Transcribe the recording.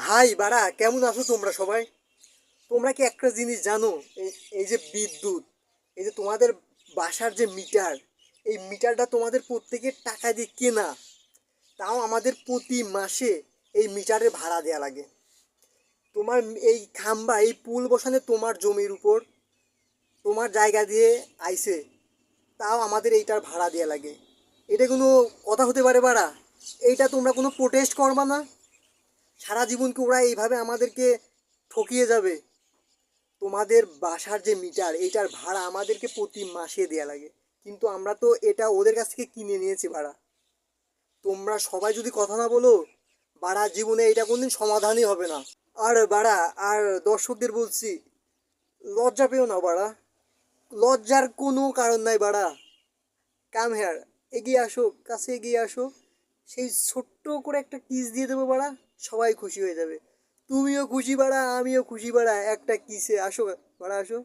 High বাড়া, কেমন আছো তোমরা সবাই? তোমরা কি একটা জিনিস জানো? এই- যে বিদ্যুৎ, এই যে তোমাদের বাসার যে মিটার, এই মিটারটা তোমাদের প্রত্যেকের টাকা দিয়ে কেনা। তাও আমাদের প্রতি মাসে এই মিটারের ভাড়া দেওয়া লাগে। তোমার এই খাম্বা, এই পুল বসানে তোমার জমির উপর, তোমার জায়গা দিয়ে আইছে, তাও আমাদের এইটার ভাড়া দেওয়া লাগে। এটা কোনো কথা হতে পারে বাড়া? এইটা তোমরা কোনো প্রোটেস্ট করবা না? সারা জীবন কি ওরা এইভাবে আমাদেরকে ঠকিয়ে যাবে। তোমাদের বাসার যে মিটার এইটার ভাড়া আমাদেরকে প্রতি মাসে দেয়া লাগে। কিন্তু আমরা তো এটা ওদের কাছ থেকে কিনে নিয়েছি ভাড়া। তোমরা সবাই যদি কথা না বলো বাড়া জীবনে এটা কোনদিন সমাধানই হবে না। আর বাড়া, আর দর্শকদের বলছি, লজ্জা পেও না বাড়া। লজ্জার কোনো কারণ নাই বাড়া। কাম হেয়ার এগিয়ে আসো, কাছে এগিয়ে আসো। সেই ছোট্ট করে একটা কিস দিয়ে দেবো বাড়া, সবাই খুশি হয়ে যাবে। তুমিও খুশি বাড়া, আমিও খুশি বাড়া, একটা কিসে আসো বাড়া, আসো।